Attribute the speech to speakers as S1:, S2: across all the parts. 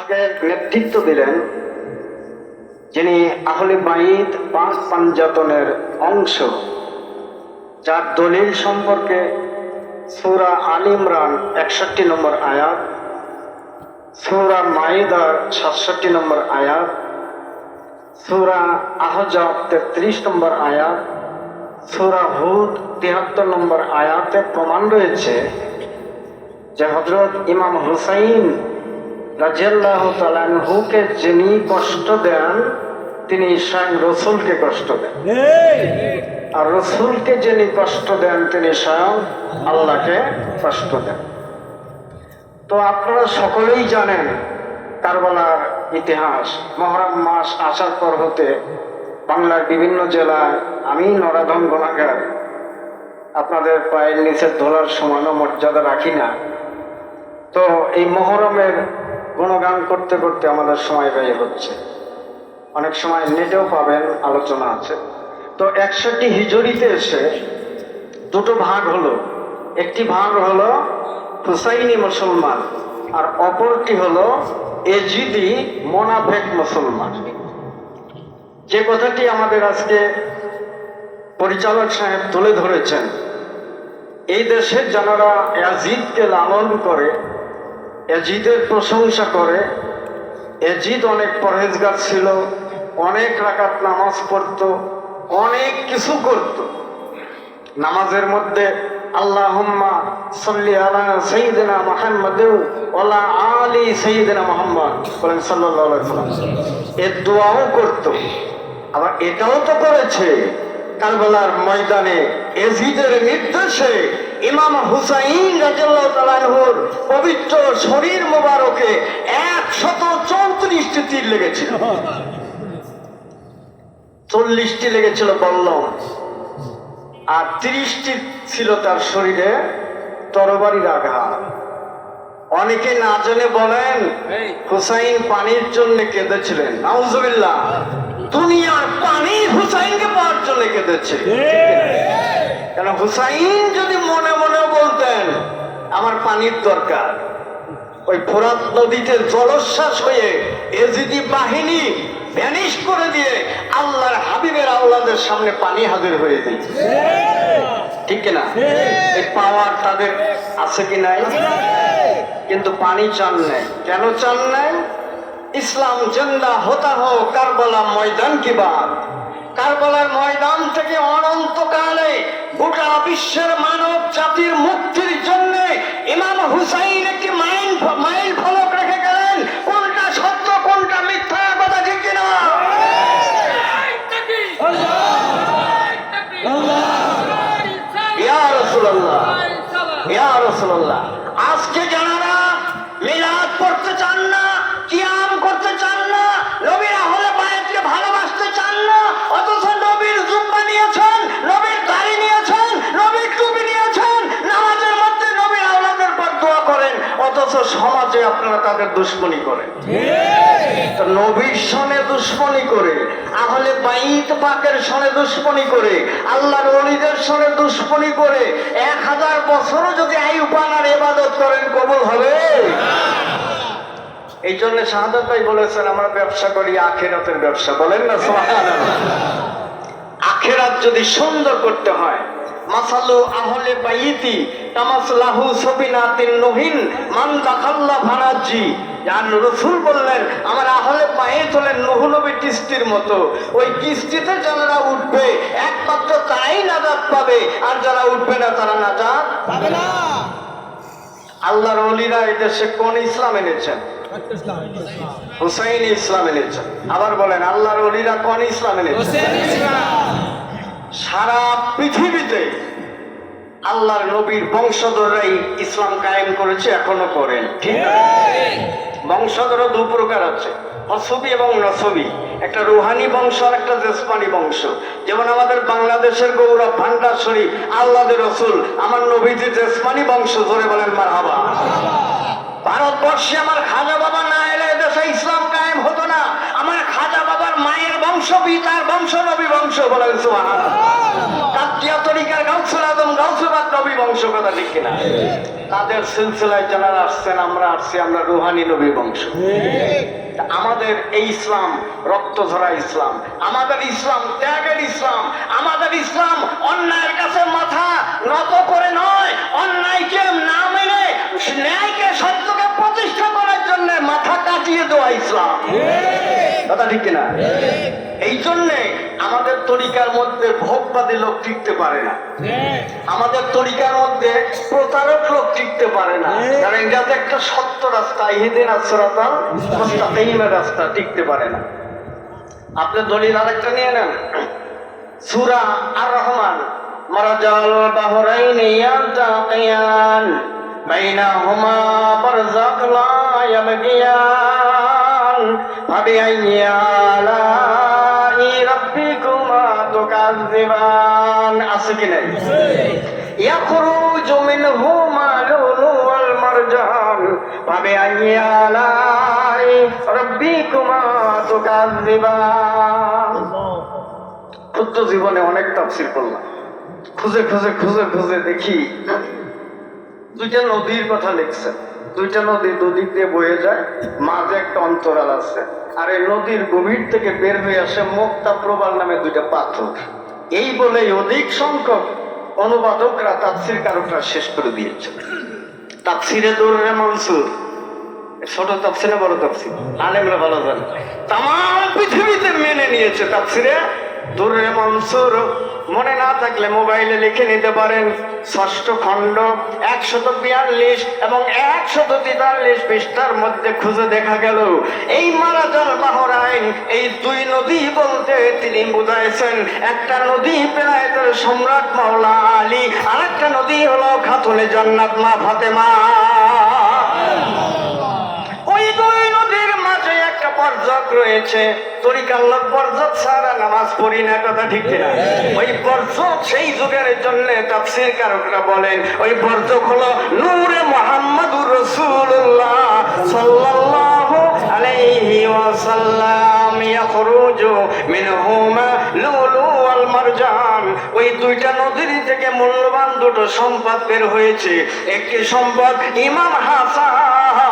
S1: ভাগের নেতৃত্ব দিলেন, যিনি আহলে বাইত পাঁচ পাঞ্জাতনের অংশ, যার দলিল সম্পর্কে সূরা আল ইমরান একষট্টি নম্বর আয়াত, সূরা মাইদার সাতষট্টি নম্বর আয়াত, সূরা আহজাব তেত্রিশ নম্বর আয়াত, সূরা হুদ তিয়াত্তর নম্বর আয়াতে প্রমাণ রয়েছে যে হজরত ইমাম হুসাইন রাজিয়াল্লাহ তালানহুকে যিনি কষ্ট দেন তিনি স্বয়ং রসুলকে কষ্ট দেন। আর রসুলকে যিনি কষ্ট দেন তিনি স্বয়ং আল্লাহকে কষ্ট দেন। তো আপনারা সকলেই জানেন কারবালার ইতিহাস। মহরম মাস আসার পর হতে বাংলার বিভিন্ন জেলায় আমি নরাধন গোনাগার আপনাদের পায়ের নিচের ধরার সমানও মর্যাদা রাখি না। তো এই মহরমের গুণগান করতে করতে আমাদের সময় ব্যয় হচ্ছে। অনেক সময় নেটেও পাবেন, আলোচনা আছে। তো একষট্টি হিজড়িতে এসে দুটো ভাগ হলো। একটি ভাগ হলো হুসাইনি মুসলমান আর অপরটি হলো এজিদি মোনাফেক মুসলমান। যে কথাটি আমাদের আজকে পরিচালক সাহেব তুলে ধরেছেন, এই দেশের যারা ইয়াজিদকে লালন করে এজিদের প্রশংসা করে। এজিদ অনেক পরহেজগার ছিল, অনেক রাকাত নামাজ পড়তো, অনেক কিছু করত। নামাজের মধ্যে আল্লাহুম্মা সাল্লি আলা সাইয়্যিদিনা মুহাম্মদ, বলেন এর দোয়াও আবার এটাও তো করেছে ময়দানে এজিদের নির্দেশে ইমাম হুসাইন তাআলার পবিত্র শরীর মোবারকে একশত চৌত্রিশটি তীর লেগেছিল। চল্লিশটি লেগেছিল বল্লম। আর তিরিশটি ছিল তার শরীরে তরবারির আঘাত। অনেকে না জেনে বলেন হুসাইন পানির জন্য কেঁদেছিলেন। নাউজুবিল্লাহ দুনিয়ার পানি হুসাইনকে পাওয়ার জন্য কেঁদেছে। কেন হুসাইন যদি মনে মনে বলতেন, আমার পানির দরকার। ওই ফোরাত নদীতে জলশ্বাস হয়ে এজিদি বাহিনী ভ্যানিশ করে দিয়ে আল্লাহর হাবিবের সামনে পানি হাজির হয়ে দিয়েছে। ঠিক এই পাওয়ার তাদের আছে কি নাই? কিন্তু পানি চান নাই। কেন চান নাই? ইসলাম জেন্দা হতা হো কারবালা ময়দান কি বাদ কারবালার ময়দান থেকে অনন্তকালে গোটা বিশ্বের মানব জাতির মুক্তির জন্য ইমাম হুসাইন একটি মাইল মাইল ফলক রেখে গেলেন। কোনটা সত্য কোনটা মিথ্যা কথা ঠিক কিনা? আজকে যারা সমাজে আপনারা তাদের দুশ্মনী করেন। নবীর সনে দুশ্মনী করে আহলে বাইত পাকের সনে দুশ্মনী করে আল্লাহর ওলিদের সনে দুশ্মনী করে এক হাজার বছরও যদি আইউপানার এবাদত করেন কবুল হবে। এই জন্য শাহাদাত ভাই বলেছেন আমরা ব্যবসা করি আখেরাতের ব্যবসা। বলেন না। আখেরাত যদি সুন্দর করতে হয় মাসালু আহলে বাইতি তামাসলাহু সবিনাতিন নহিন মান দাখাল্লা ভানাজি আর রসুল বললেন আমার আহলে পায়ে চলেন নহনবী কিস্তির মতো। ওই কিস্তিতে যারা উঠবে একমাত্র তারাই নাজাত পাবে। আর যারা উঠবে না তারা নাজাত পাবে না। আল্লাহর অলিরা এই দেশে কোন ইসলাম এনেছেন? হুসাইন ইসলাম এনেছেন। আবার বলেন আল্লাহর অলিরা কোন ইসলাম এনেছেন? সারা পৃথিবীতে আল্লাহর নবীর বংশধররাই ইসলাম কায়েম করেছে, এখনও করেন। ঠিক বংশধর দু প্রকার আছে, অসবি এবং নসবি। একটা রুহানি বংশ আর একটা জেসমানি বংশ। যেমন আমাদের বাংলাদেশের গৌরব ভান্ডার শরীফ আল্লাদের রসুল, আমার নবীজি জেসমানি বংশ ধরে বলেন মার হাবা ভারতবর্ষে আমার খাজা বাবা না এলে দেশে ইসলাম কায়েম হতো না। আমার খাজা বাবার মায়ের বংশ, পিতার বংশ নবী বংশ, বলেন কাতিয়া তরিকার গাউসুল আজম গাউসুবাদ নবী বংশ কথা ঠিক কিনা? তাদের সিলসিলায় যারা আসছেন, আমরা আসছি, আমরা রুহানি নবী বংশ। আমাদের এই ইসলাম রক্ত ধরা ইসলাম, আমাদের ইসলাম ত্যাগের ইসলাম, আমাদের ইসলাম অন্যায়ের কাছে মাথা নত করে নয়, অন্যায়কে না মেনে ন্যায়কে সত্যকে প্রতিষ্ঠা করার জন্য মাথা কাটিয়ে দেওয়া ইসলাম। কথা ঠিক কিনা? এই জন্যে আমাদের তরিকার মধ্যে ভোগবাদী লোক টিকতে পারে না। আমাদের তরিকার মধ্যে প্রতারক লোক টিকতে পারে না। কারণ এটা তো একটা সত্য রাস্তা আসরাতাল মুস্তাকিমের রাস্তা টিকতে পারে না। আপনি দলিল আরেকটা নিয়ে নেন। সূরা আর রহমান মারাজাল বাহরাইন ইয়ালতাকিয়ান বাইনাহুমা বারযাক লা ইয়াবগিয়ান ফাবিআইয়ি মুকাজ্জিবান আছে কি নাই? মালুন ওয়াল মারজান আইয়ালাই ক্ষুদ্র জীবনে অনেক তাফসীর করলাম খুঁজে খুঁজে খুঁজে খুঁজে দেখি দুইটা নদীর কথা লিখছেন। দুইটা নদী দুদিক দিয়ে বয়ে যায়, মাঝে একটা অন্তরাল আছে। আর এই নদীর গভীর থেকে বের হয়ে আসে মুক্তা প্রবাল নামে দুইটা পাথর। এই বলে অধিক সংখ্যক অনুবাদকরা তাফসির কারকরা শেষ করে দিয়েছে। তাফসিরে দৌড়ে মনসুর। ছোট তাফসিরে বড় তাফসির? আলেমরা ভালো জানে। তাম পৃথিবীতে মেনে নিয়েছে তাফসিরে দূরে মনসুর। মনে না থাকলে মোবাইলে লিখে নিতে পারেন ষষ্ঠ খণ্ড, একশত বিয়াল্লিশ এবং একশত তেতাল্লিশ পৃষ্ঠার মধ্যে খুঁজে দেখা গেল। এই মারাজাল বাহরাইন এই দুই নদী বলতে তিনি বুঝাইছেন, একটা নদী বেলায়েতের সম্রাট মাওলা আলী আর একটা নদী হলো খাতুনে জান্নাত মা ফাতেমা ওই দুই নদীর মাঝে পর্যক রয়েছে। লোক পর্যক ছাড়া নামাজ পড়ি না কথা ঠিক কিনা? ওই পর্যক সেই যুগের জন্য তাফসির কারকরা বলেন ওই পর্যক হলো নূরে মোহাম্মদুর রসুল্লাহ সাল্লাল্লাহু আলাইহি ওয়াসাল্লাম। ইয়াখরুজু মিনহুমা লুলু ওয়াল মারজান। ওই দুইটা নদীর থেকে মূল্যবান দুটো সম্পদ বের হয়েছে। একটি সম্পদ ইমাম হাসান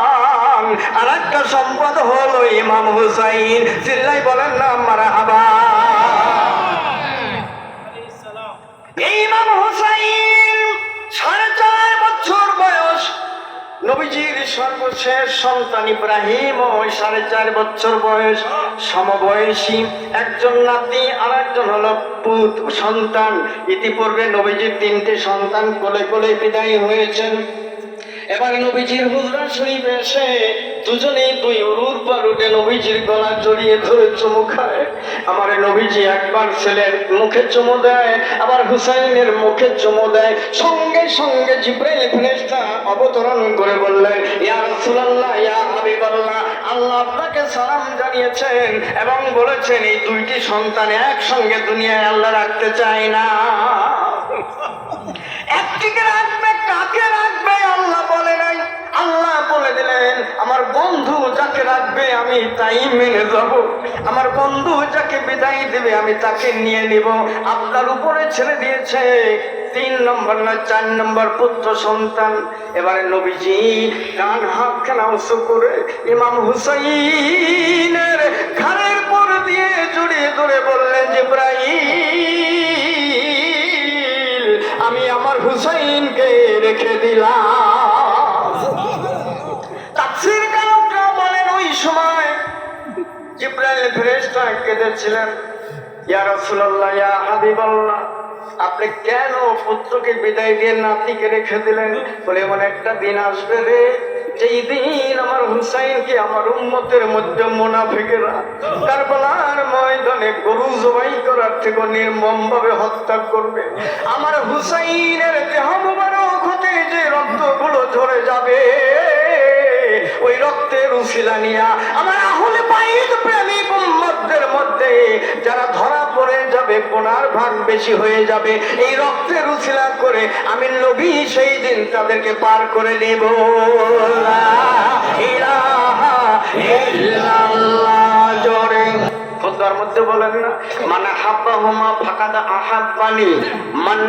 S1: আর একটা সম্পদ হলো ইমাম হুসাইন। চিল্লাই বলেন না মারা হাবা ইমাম হুসাইন সাড়ে চার বছর বয়স। নবীজির সর্বশেষ সন্তান ইব্রাহিম ওই সাড়ে চার বছর বয়স। সমবয়সী একজন নাতি আর একজন হলো পুত সন্তান। ইতিপূর্বে নবীজির তিনটে সন্তান কোলে কোলে বিদায় হয়েছেন। এবার নবীজির হুজরা শরীফ এসে দুজনেই দুই উরুর পর উঠে নবীজির গলা জড়িয়ে ধরে চুমু খায়। আমার নবীজি একবার ছেলের মুখে চুমু দেয়, আবার হুসাইনের মুখে চুমু দেয়। সঙ্গে সঙ্গে জিব্রাইল ফেরেশতা অবতরণ করে বললেন, ইয়া রাসূলুল্লাহ, ইয়া হাবিবাল্লাহ, আল্লাহ আপনাকে সালাম জানিয়েছেন এবং বলেছেন, এই দুইটি সন্তান একসঙ্গে দুনিয়ায় আল্লাহ রাখতে চায় না। একটিকে রাখবে, কাকে রাখবে? বলে দিলেন, আমার বন্ধু যাকে রাখবে আমি তাই মেনে যাব। আমার বন্ধু যাকে বিদায় দেবে আমি তাকে নিয়ে নিব। আপনার উপরে ছেড়ে দিয়েছে। তিন নম্বর না, চার নম্বর পুত্র সন্তান। এবারে নবীজি ডান হাত খানা উঁচু করে ইমাম হুসাইনের ঘাড়ের পর দিয়ে জড়িয়ে ধরে বললেন যে ইব্রাহিম আমি আমার হুসাইনকে রেখে দিলাম। ফেরেশতা কেঁদেছিলেন, ইয়া রাসূলুল্লাহ, ইয়া হাবিবাল্লাহ, আপনি কেন পুত্রকে বিদায় দিয়ে নাতিকে রেখে দিলেন? বলে, এমন একটা দিন আসবে রে, যেই দিন আমার হুসাইনকে আমার উম্মতের মধ্যে মোনাফিকেরা কারবালার ময়দানে গরু জবাই করার থেকে নির্মম ভাবে হত্যা করবে। আমার হুসাইনের দেহ মুবারক হতে যে রক্তগুলো ঝরে যাবে ওই রক্তের উশিলা নিয়া আমার আহলে বাইত প্রেমিক উম্মতদের মধ্যে যারা ধরা পড়ে যাবে, কোনার ভাগ বেশি হয়ে যাবে, এই রক্তের উশিলা করে আমি নবী সেই দিন তাদেরকে পার করে নেব। ইলাহা ইল্লাল্লাহ। জোরে মধ্যে বলেন না। মানে হাব্বা হুমা ফাকাদা আহাব্বানি। মান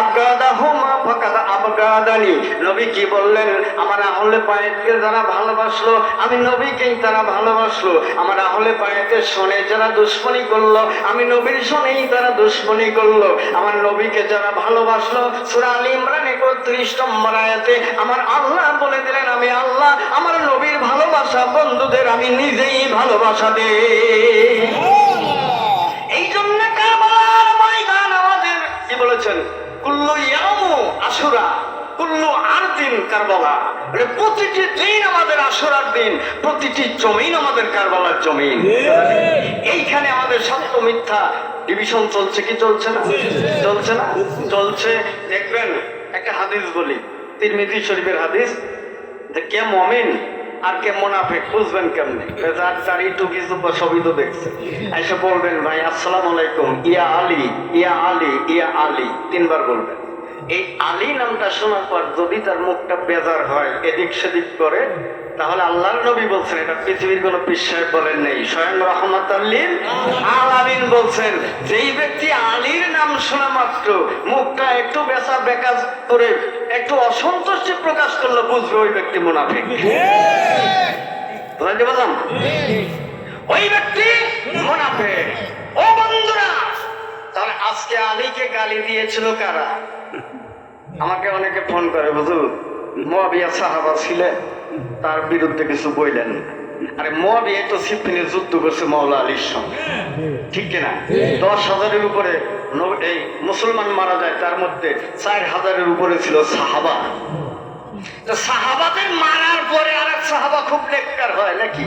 S1: আবগাদা হুমা ফাকাদা আবগাদানি। নবী কি বললেন? আমার আহলে পায়েতকে যারা ভালোবাসলো, আমি নবীকেই তারা ভালোবাসলো। আমার আহলে পায়েতের শোনে যারা দুশ্মনী করল, আমি নবীর শোনেই তারা দুশ্মনী করল। আমার নবীকে যারা ভালোবাসলো, সূরা আলী ইমরান একত্রিশ নম্বর আয়াতে আমার আল্লাহ বলে দিলেন, আমি আল্লাহ, আমার নবীর ভালোবাসা বন্ধুদের আমি নিজেই ভালোবাসা দে এই জন্য কারবালার ময়দান আমাদের, কি বলেছেন? কুল্লু ইয়ামু আশুরা, কুল্লু আর কারবালা। মানে প্রতিটি দিন আমাদের আশুরার দিন, প্রতিটি জমিন আমাদের কারবালার জমিন। এইখানে আমাদের সত্য মিথ্যা ডিভিশন চলছে কি চলছে না? চলছে না? চলছে। দেখবেন, একটা হাদিস বলি, তিরমিজি শরীফের হাদিস, যে কে মমিন আর কে মোনাফেক, বুঝবেন কেমনি? যার চারি টুকি কিছু সবই তো দেখছে। এসে বলবেন, ভাই, আসসালাম আলাইকুম। ইয়া আলী ইয়া আলী ইয়া আলী। তিনবার বলবেন। এই আলী নামটা শোনার পর যদি তার মুখটা বেজার হয়, এদিক সেদিক করে তাহলে আল্লাহর নবী বলছেন, এটা পৃথিবীর কোনো বিশ্বাস বলেন নেই, স্বয়ং রহমত আল্লিন আলামিন বলছেন, যেই ব্যক্তি আলীর নাম শোনা মাত্র, মুখটা একটু বেচা বেকাজ করে একটু অসন্তুষ্টি প্রকাশ করলে বুঝবে ওই ব্যক্তি মুনাফিক। বুঝতে পারলাম? ওই ব্যক্তি মুনাফিক। ও বন্ধুরা, তাহলে আজকে আলীকে গালি দিয়েছিল কারা? আমাকে অনেকে ফোন করে বুঝল মোয়াবিয়া সাহাবা ছিলেন, তার বিরুদ্ধে কিছু বইলেন। আরে মোয়াবিয়া তো সিফিনে যুদ্ধ করছে মাওলা আলীর সঙ্গে। ঠিক কিনা? দশ হাজারের উপরে এই মুসলমান মারা যায়, তার মধ্যে চার হাজারের উপরে ছিল সাহাবা। সাহাবাদের মারার পরে আর এক সাহাবা খুব নেককার হয়, নাকি?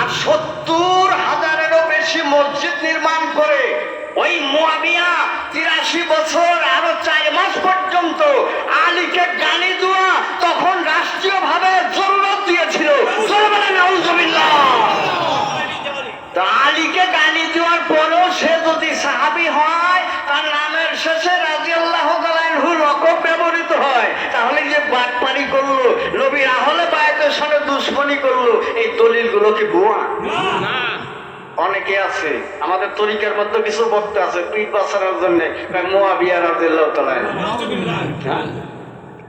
S1: আর সত্তর হাজারেরও বেশি মসজিদ নির্মাণ করে ওই মুয়াবিয়া তিরাশি বছর আরও চার মাস পর্যন্ত আলীকে গালি দেওয়া তখন রাষ্ট্রীয় ভাবে জরুরত দিয়েছিল। তা আলীকে গালি দেওয়ার পরেও সে যদি সাহাবি হয়, তার নামের শেষে রাজি আল্লাহ লকব ব্যবহৃত হয়। তাহলে যে বাটপানি করল, নবীর আহলে বায়তের সঙ্গে দুশ্মনী করল, এই দলিলগুলো কি ভুয়া? অনেকে আছে, আমাদের তরিকার মধ্যে কিছু বক্তা আছে, পিঠ বাঁচানোর জন্য?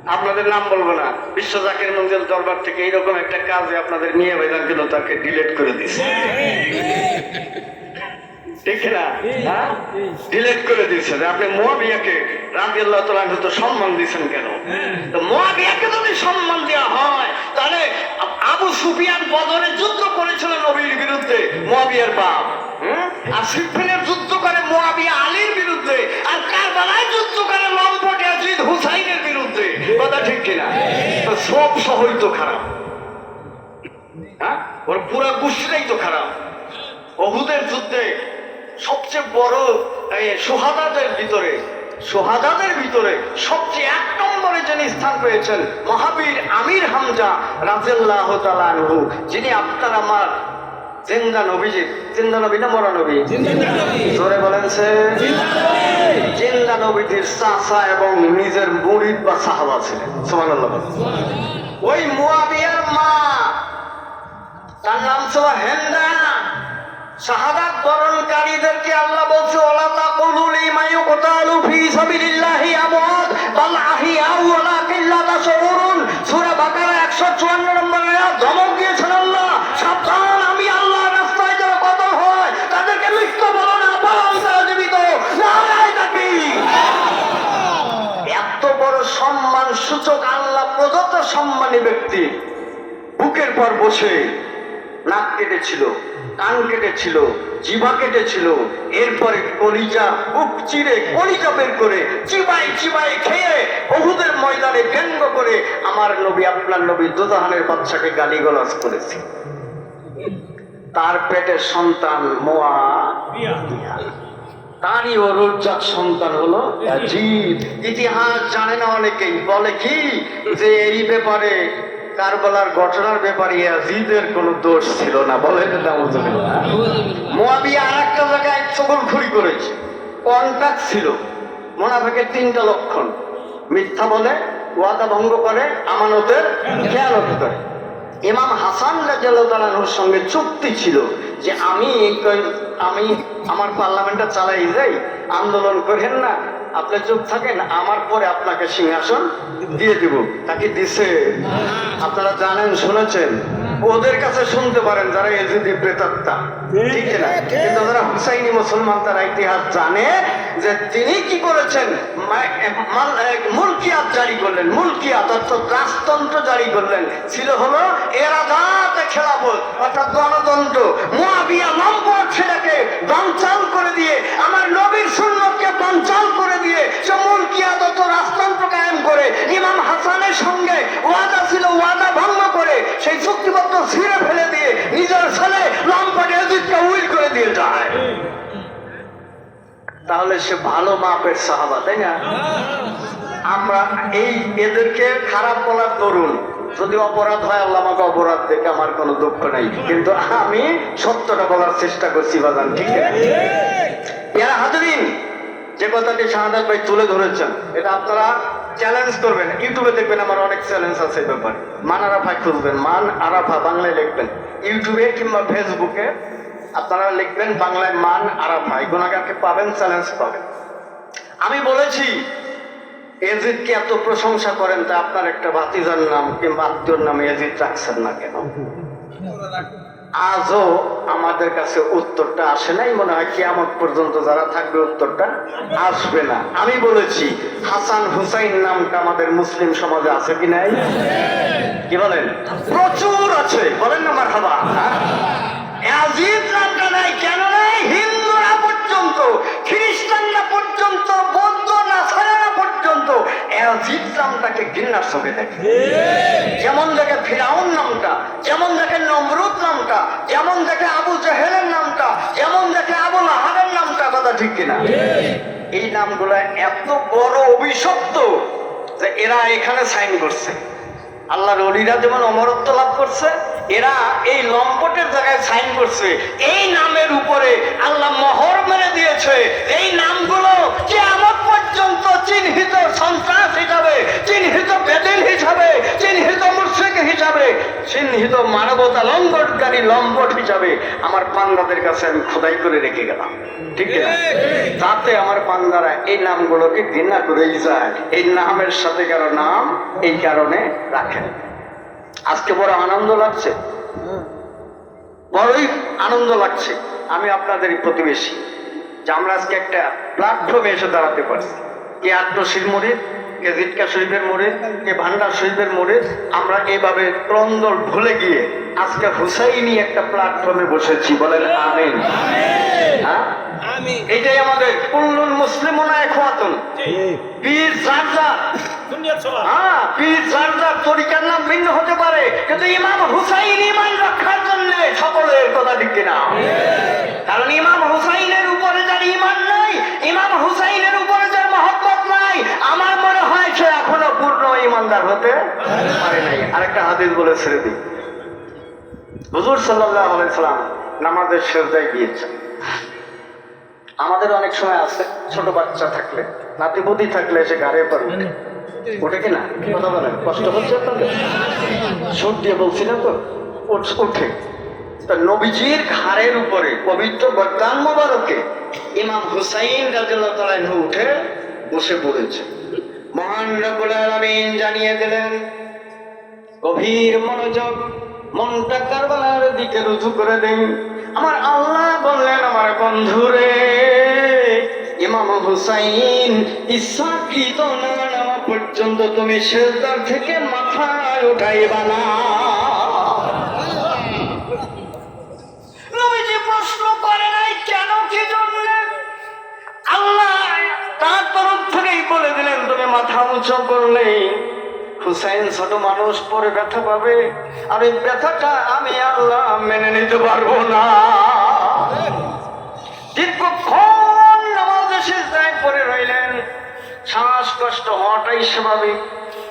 S1: আপনাদের নাম বলব না, বিশ্ব জাকির মঞ্জিল দরবার থেকে এইরকম একটা কাজে আপনাদের নিয়ে বেদান কিন্তু তাকে ডিলেট করে দিছে হ্যাঁ? আপনি সম্মান দিয়েছেন হয়, তাহলে আবু সুফিয়ান বদরে যুদ্ধ করেছিল নবীর বিরুদ্ধে, মোয়াবিয়ার বাপ? আর সিফিনের যুদ্ধ করে মোয়াবিয়া আলীর বিরুদ্ধে, আর কারবালায় যুদ্ধ করে লম্পট হুসাইনের বিরুদ্ধে। কথা ঠিক কিনা? সব সহই তো খারাপ। হ্যাঁ? ওর তো খারাপ। অহুদের যুদ্ধে সবচেয়ে বড় সোহাদাদের ভিতরে সোহাদাদের ভিতরে সবচেয়ে এক নম্বরে যিনি স্থান পেয়েছেন মহাবীর আমির হামজা রাজেল্লাহ তালানহু যিনি আপনার আমার জিন্দা নবীজি জিন্দা নবী না মরা নবী? জোরে বলেন সে। জিন্দা নবীজির চাচা এবং নিজের মুরিদ বা সাহাবা ছিলেন। সুবহানাল্লাহ ওই মুয়াবিয়ার মা তার নাম ছিল হেন্দা শাহাদাত বরণকারীদেরকে আল্লাহ বলছে, ওলা তাকুলু লিমা ইউকতালু ফি সাবিলিল্লাহি আমওয়াত, বাল আহিয়াউ ওয়ালাকিন লা তাশউরুন সূরা বাকারা 154 নম্বর আয়াত, ধমক দিয়েছেন আল্লাহ। সাবধান, আমি আল্লাহর রাস্তায় যারা কতল হয়, তাদেরকে মৃত্যু বলো না বরং তারা জীবিত। নারায় তাকবীর এত বড় সম্মান সূচক আল্লাহ, প্রদত্ত সম্মানী ব্যক্তি, বুকের পর বসে নাক কেটেছিল। কান কেটেছিল, জিভা কেটেছিল, এরপরে কলিজা বুক চিরে কলিজা বের করে চিবাই চিবাই খেয়ে বহুদের ময়দানে ব্যঙ্গ করে আমার নবী, আপনার নবী দুজাহানের বাচ্চাকে গালিগালাজ করেছে। তার পেটের সন্তান মোয়া তারই অরুজাত সন্তান হলো ইতিহাস জানে না অনেকেই, বলে কি যে এই ব্যাপারে কারবালার ঘটনার ব্যাপারে ইয়াজিদের কোনো দোষ ছিল না। বলে মোয়াবিয়া আর একটা জায়গায় চকলখুরি করেছে। কন্ট্রাক্ট ছিল। মোনাফেকের তিনটা লক্ষণ। মিথ্যা বলে, ওয়াদা ভঙ্গ করে, আমানতের খেয়ালত করে। ইমাম হাসান রাজাল্লাহর সঙ্গে চুক্তি ছিল যে আমি এই আমি আমার পার্লামেন্টটা চালাই যাই। আন্দোলন করেন না। আপনি চুপ থাকেন, আমার পরে আপনাকে সিংহাসন দিয়ে দিব। তাকে দিছে? আপনারা জানেন, শুনেছেন। ওদের কাছে শুনতে পারেন যারা এজিদি প্রেতাত্মা। ঠিক না কিন্তু যারা হুসাইনি মুসলমান তারা ইতিহাস জানে যে তিনি কি করেছেন? মুলকিয়াত জারি করলেন মুলকিয়াত অর্থাৎ রাজতন্ত্র জারি করলেন। ছিল হলো এরাদাত খেলাফত অর্থাৎ গণতন্ত্র। মুয়াবিয়া লম্পট সেটাকে বানচাল করে দিয়ে আমার নবীর সুন্নতকে বানচাল করে দিয়ে সে মুলকিয়াত অর্থাৎ রাজতন্ত্র কায়েম করে ইমাম হাসানের সঙ্গে ওয়াদা ছিল ওয়াদা ভঙ্গ করে সেই চুক্তিপত্র ছিঁড়ে ফেলে দিয়ে নিজের ছেলে লম্পট তাহলে সে ভালো মাপের সাহাবা, তাই না? আমরা এই এদেরকে খারাপ বলার তরুণ যদি অপরাধ হয়, আল্লাহ আমাকে অপরাধ দেখে আমার কোনো দুঃখ নাই। কিন্তু আমি সত্যটা বলার চেষ্টা করছি, বাজান, ঠিক আছে এরা হাজরিন, যে কথাটি শাহাদাত ভাই তুলে ধরেছেন, এটা আপনারা চ্যালেঞ্জ করবেন। ইউটিউবে দেখবেন আমার অনেক চ্যালেঞ্জ আছে ব্যাপারে। মান আরাফা খুঁজবেন, মান আরাফা বাংলায় লিখবেন। ইউটিউবে কিংবা ফেসবুকে আপনারা লিখবেন বাংলায় মান আরাফা এই গুণাগারকে পাবেন চ্যালেঞ্জ পাবেন। আমি বলেছি এজিদকে এত প্রশংসা করেন তা আপনার একটা ভাতিজার নাম কিংবা আত্মীয়র নাম এজিদ রাখছেন না কেন? আজও আমাদের কাছে উত্তরটা আসে নাই, মনে হয় কিয়ামত পর্যন্ত যারা থাকবে উত্তরটা আসবে না। আমি বলেছি, হাসান হুসাইন নামটা আমাদের মুসলিম সমাজে আছে কি নাই? কি বলেন? প্রচুর আছে। বলেন না আজিদ নামটা নাই, কেন নাই? হিন্দুরা পর্যন্ত, খ্রিস্টানরা পর্যন্ত, বৌদ্ধ নাসারারা পর্যন্ত নামটাকে ঘৃণার চোখে দেখে। যেমন দেখে ফিরাউন নামটা, যেমন দেখে নমরুদ নামটা, যেমন দেখে আবু জাহেলের নামটা, যেমন দেখে আবু লাহাবের নামটা, কথা ঠিক কিনা? এই নামগুলো এত বড় অভিশপ্ত যে এরা এখানে সাইন করছে। আল্লাহর অলিরা যেমন অমরত্ব লাভ করছে এরা এই লম্পটের জায়গায় সাইন করছে। এই নামের উপরে আল্লাহ মহর মেরে দিয়েছে। এই নামগুলো যে আমার পর্যন্ত চিহ্নিত সন্ত্রাস হিসাবে, চিহ্নিত বেদিন হিসাবে, চিহ্নিত মুশ্রিক হিসাবে, চিহ্নিত মানবতা লম্বটকারী লম্বট হিসাবে আমার পান্ডাদের কাছে আমি খোদাই করে রেখে গেলাম। ঠিক তাতে আমার পান্ডারা এই নামগুলোকে ঘৃণা করেই যায়। এই নামের সাথে কারও নাম এই কারণে রাখেন আজকে বড় আনন্দ লাগছে। বড়ই আনন্দ লাগছে। আমি আপনাদেরই প্রতিবেশী, যে আমরা আজকে একটা প্ল্যাটফর্মে এসে দাঁড়াতে পারছি। কে আত্মশীল মোড়ে, কে জিটকা শরীফের মোড়ে, কে ভান্ডার শরীফের মোড়ে, আমরা এভাবে ক্রন্দল ভুলে গিয়ে আজকে হুসাইনি একটা প্ল্যাটফর্মে বসেছি। বলেন আমিন। হ্যাঁ? এটাই আমাদের কুল্লুল মুসলিমনা এখওয়াতুন পীর হ্যাঁ পীর জারজার তরিকার নাম ভিন্ন হতে পারে কিন্তু ইমাম হুসাইন ইমান রক্ষার জন্য সকলের কথা ঠিক কিনা? কারণ ইমাম হুসাইনের উপরে যার ইমান নাই ইমাম হুসাইনের উপরে যার মহব্বত নাই আমার মনে হয় সে এখনও পূর্ণ ইমানদার হতে পারে নাই। আরেকটা হাদিস বলে ছেড়ে দিই। হুজুর সাল্লাহ আলাইসালাম নামাজের শেরদায় গিয়েছেন। আমাদের অনেক সময় আছে, ছোট বাচ্চা থাকলে, নাতিপতি থাকলে এসে গাড়ে পড়ে উঠে। ওঠে কি না? কথা বলেন কষ্ট হচ্ছে আপনাদের? সুর দিয়ে বলছি না তো? উঠে তা নবীজির ঘাড়ের উপরে পবিত্র বদান মোবারকে ইমাম হুসাইন রাজুল্লাহ তালাহ উঠে বসে পড়েছে। মহান রব্বুল আলামিন জানিয়ে দিলেন, গভীর মনোযোগ, মনটা কারবালার দিকে রুজু করে দেন। আমার আল্লাহ বললেন, আমার বন্ধুরে ইমাম হুসাইন না পর্যন্ত তুমি শেষদার থেকে মাথায় উঠাইবা তার মাথা উঁচু হুসাইন ছোট মানুষ, পরে আর এই ব্যথাটা আমি আল্লাহ মেনে নিতে পারব না। দীর্ঘক্ষণ পরে রইলেন। শ্বাসকষ্ট হওয়াটাই স্বাভাবিক।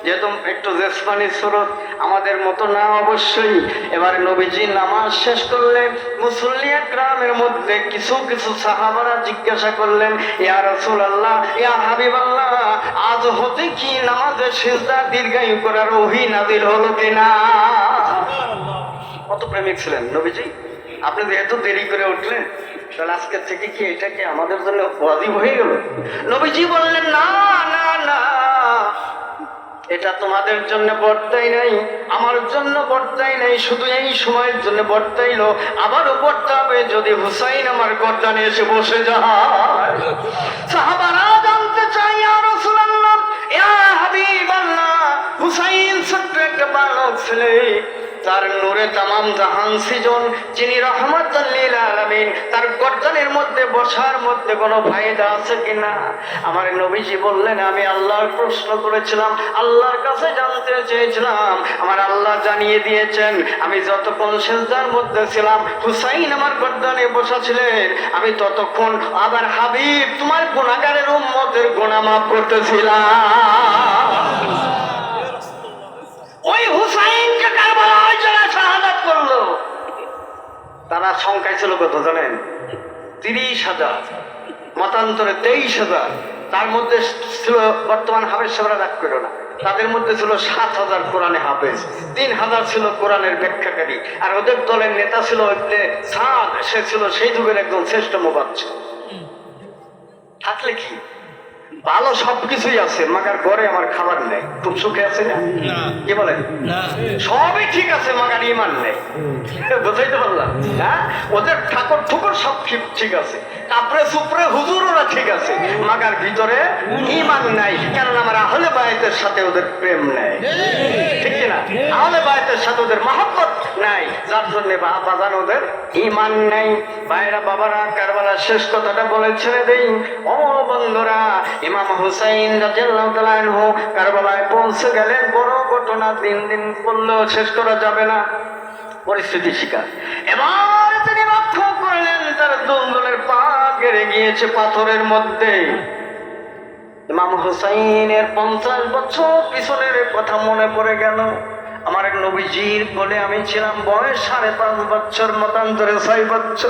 S1: যেহেতু একটু জেসমানি স্রোত আমাদের মতো না অবশ্যই। এবারে নবীজি নামাজ শেষ করলেন, মুসল্লিয়া গ্রামের মধ্যে কিছু কিছু সাহাবারা জিজ্ঞাসা করলেন, ইয়া রসুল আল্লাহ ইয়া হাবিব আল্লাহ আজ হতে কি নামাজের শেষদা দীর্ঘায়ু করার অহি নাদিল হলো কিনা? কত প্রেমিক ছিলেন নবীজি? আপনি যেহেতু দেরি করে উঠলেন। তাহলে থেকে কি এটা কি আমাদের জন্য ওয়াজিব হয়ে গেল? নবীজি বললেন, না না না। এটা তোমাদের জন্য বর্তাই নাই, আমার জন্য বর্তাই নাই, শুধু এই সময়ের জন্য বর্তাইলো আবারও বর্তাবে যদি হুসাইন আমার গর্দানে এসে বসে যায়। সাহাবারা জানতে চাই আর হাবিবাল্লাহ, হুসাইন ছোট্ট একটা বালক ছেলে তার নূরে তামাম জাহান সিজন, যিনি রহমতুল্লিল আলামিন, তার গর্দানের মধ্যে বসার মধ্যে কোনো ফায়দা আছে কিনা? আমার নবীজি বললেন, আমি আল্লাহর প্রশ্ন করেছিলাম, আল্লাহর কাছে জানতে চেয়েছিলাম। আমার আল্লাহ জানিয়ে দিয়েছেন, আমি যতক্ষণ সেজদার মধ্যে ছিলাম, হুসাইন আমার গর্দানে বসা ছিলেন, আমি ততক্ষণ আবার হাবিব, তোমার গুণাগারের উম্মতের গুণা মাফ করতেছিলাম। ওই হুসাইনকে কারবালায় যারা শাহাদাত করল। তারা সংখ্যায় ছিল কত জানেন? তিরিশ হাজার, মতান্তরে তেইশ হাজার। তার মধ্যে ছিল বর্তমান হাফেজ সাহেবরা রাগ করো না। তাদের মধ্যে ছিল সাত হাজার কোরআনে হাফেজ, তিন হাজার ছিল কোরআনের ব্যাখ্যাকারী, আর ওদের দলের নেতা ছিল সাদ, সে ছিল সেই যুগের একজন শ্রেষ্ঠ মোবাচ্চ থাকলে কি? ভালো সবকিছুই আছে মাগার ঘরে আমার খাবার নেই। তুমি সুখে আছে না। কি
S2: বলে
S1: সবই ঠিক আছে মাগার ইমান নেই। বুঝাইতে পারলাম হ্যাঁ? ওদের ঠাকুর ঠুকুর সব ঠিক আছে। কাপড়ে সুপড়ে মাগার ভিতরে ইমান নাই আমার আহলে বায়তের সাথে ওদের প্রেম ঠিক না আহলে বায়তের সাথে ওদের নাই, যার জন্য ওদের ইমান ভাইরা, বাবারা শেষ কথাটা বলে ছেড়ে দেই ও বন্ধুরা, ইমাম হুসাইন রাজিয়াল্লাহু কারবালায় পৌঁছে গেলেন, বড় ঘটনা দিন দিন বললেও শেষ করা যাবে না। পরিস্থিতি শিকার। এবার তিনি লক্ষ্য তার পা গিয়েছে পাথরের মধ্যে। ইমাম হুসাইনের পঞ্চাশ বছর পিছনের কথা মনে পড়ে গেল। আমার এক নবীজির বলে আমি ছিলাম বয়স সাড়ে পাঁচ বছর, মতান্তরে ছয় বছর।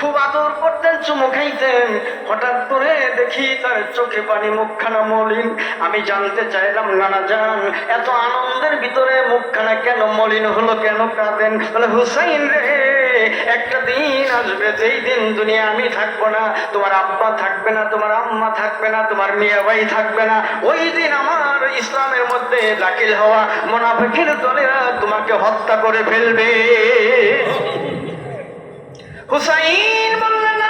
S1: খুব আদর করতেন, চুমু খাইতেন। হঠাৎ করে দেখি তার চোখে পানি, মুখখানা মলিন। আমি জানতে চাইলাম নানা যান এত আনন্দের ভিতরে মুখখানা কেন মলিন হলো, কেন কাঁদেন? বলে, হুসাইন রে একটা দিন আসবে, যেই দিন দুনিয়া আমি থাকব না, তোমার আব্বা থাকবে না, তোমার আম্মা থাকবে না, তোমার মিয়া ভাই থাকবে না, ওই দিন আমার ইসলামের মধ্যে দাখিল হওয়া মোনাফিকের দলেরা তোমাকে হত্যা করে ফেলবে। হুসাইন বললেন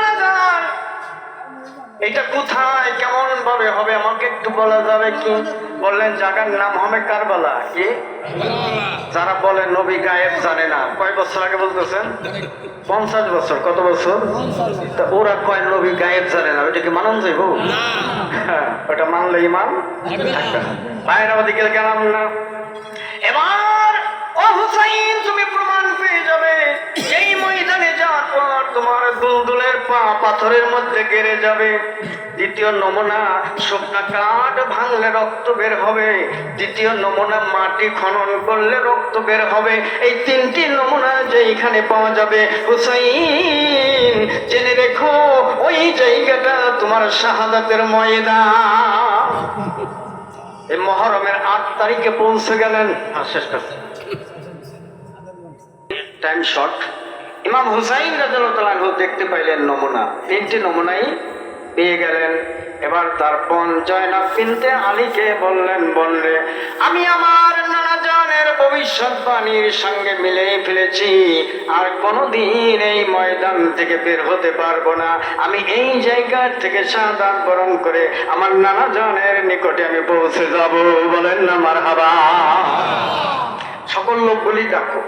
S1: এটা কোথায় কেমন ভাবে হবে, আমাকে একটু বলা যাবে কি? বললেন জায়গার নাম হবে কারবালা। কি? যারা বলে নবী গায়েব জানে না। কয় বছর আগে বলতেছেন? পঞ্চাশ বছর। কত বছর? তা ওরা কয় নবী গায়েব জানে না। ওইটা কি মানন যাইব? হ্যাঁ, ওটা মানলে ইমান বাইরে ওদিকে গেলাম না। এবার ও হুসাইন তুমি প্রমাণ পেয়ে যাবে। তোমার দুলদুলের পা পাথরের মধ্যে গেড়ে যাবে। দ্বিতীয় নমুনা শুকনা কাঠ ভাঙলে রক্ত বের হবে। দ্বিতীয় নমুনা মাটি খনন করলে রক্ত বের হবে। এই তিনটি নমুনা যে এখানে পাওয়া যাবে হুসাইন জেনে রেখো ওই জায়গাটা তোমার শাহাদাতের ময়দান। এই মহরমের আট তারিখে পৌঁছে গেলেন। আর শেষ করছে। টাইম শর্ট ইমাম হুসাইন রাজু দেখতে পাইলেন নমুনা। তিনটি নমুনাই পেয়ে গেলেন। এবার তার বোন জয়নাব কিনতে আলীকে বললেন বললে আমি আমার নানা জানের ভবিষ্যৎবাণীর সঙ্গে মিলে ফেলেছি। আর কোনোদিন এই ময়দান থেকে বের হতে পারব না। আমি এই জায়গা থেকে সাদাত বরণ করে আমার নানা জানের নিকটে আমি পৌঁছে যাব। বলেন না মার সকল লোকগুলি ডাকো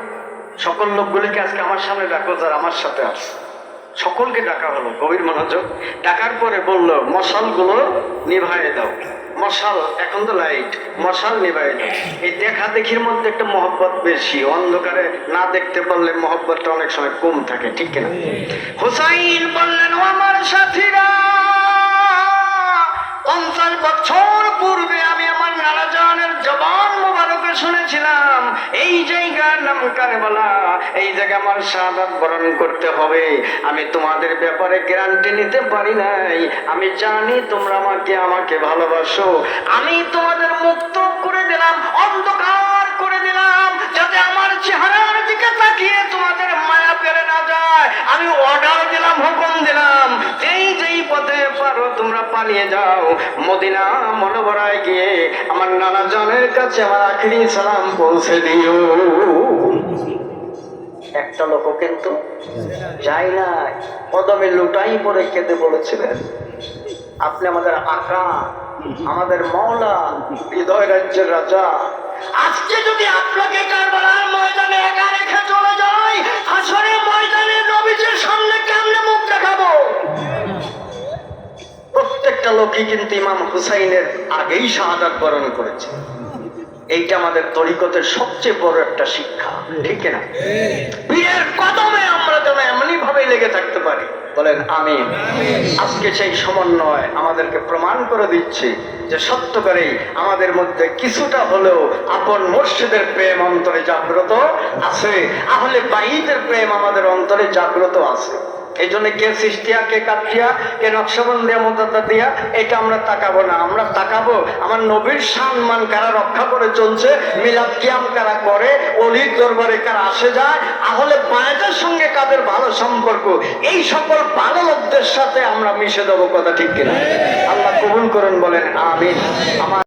S1: সকল লোকগুলিকে আজকে আমার সামনে ডাকো যারা আমার সাথে আছে। সকলকে ডাকা হলো, গভীর মনোযোগ। ডাকার পরে বলল, মশালগুলো নিভায়ে দাও। মশাল, এখন তো লাইট মশাল নিভায়ে দাও। এই দেখা দেখির মধ্যে একটা মহব্বত বেশি। অন্ধকারে না দেখতে পারলে মহব্বতটা অনেক সময় কম থাকে, ঠিক কিনা? হুসাইন বললেন আমার সাথীরা, পঞ্চাশ বছর পূর্বে আমি আমার নানা জানের জবান শুনেছিলাম। এই জায়গার নাম এই জায়গা আমার বরণ করতে হবে। আমি তোমাদের ব্যাপারে গ্যারান্টি নিতে পারি নাই। আমি জানি তোমরা আমাকে আমাকে ভালোবাসো। আমি তোমাদের মুক্ত করে দিলাম, অন্ধকার করে দিলাম, যাতে আমার চেহারার দিকে তাকিয়ে তোমাদের মায়া পেরে না যায়। আমি অর্ডার দিলাম, হুকুম দিলাম। যেই যেই পথে পারো তোমরা পালিয়ে যাও। মদিনা মনোবরায় গিয়ে আমার নানা জনের কাছে আমার আখিরি সালাম পৌঁছে দিও। একটা লোক কিন্তু যাই না কদমে লুটাই পরে খেতে বলেছিলেন, আপনি আমাদের আকা আমাদের মৌলা হৃদয় রাজ্যের রাজা। আজকে যদি আপনাকে কারবালার ময়দানে একা রেখে চলে যাই হাসরের ময়দানে নবীজির সামনে কেমনে মুখ দেখাবো? প্রত্যেকটা লোকই কিন্তু ইমাম হুসাইনের আগেই শাহাদাত বরণ করেছে। এইটা আমাদের তরিকতের সবচেয়ে বড় একটা শিক্ষা ঠিক না কদমে আমরা যেন এমনি ভাবে লেগে থাকতে পারি। বলেন আমি আজকে সেই সমন্বয় আমাদেরকে প্রমাণ করে দিচ্ছে যে সত্য সত্যকারেই আমাদের মধ্যে কিছুটা হলেও আপন মসজিদের প্রেম অন্তরে জাগ্রত আছে। আহলে বাইতের প্রেম আমাদের অন্তরে জাগ্রত আছে। এই জন্য কে সৃষ্টিয়া কে কাঠিয়া কে নকশাবন্দিয়া মদতা দিয়া, এটা আমরা তাকাবো না। আমরা তাকাবো, আমার নবীর সম্মান কারা রক্ষা করে চলছে, মিলাদ কিয়াম কারা করে অলির দরবারে কারা আসে যায়, আহলে বায়তের সঙ্গে কাদের ভালো সম্পর্ক, এই সকল ভালো লোকদের সাথে আমরা মিশে দেবো কথা ঠিক কিনা? আল্লাহ কবুল করেন, বলেন, আমিন। আমার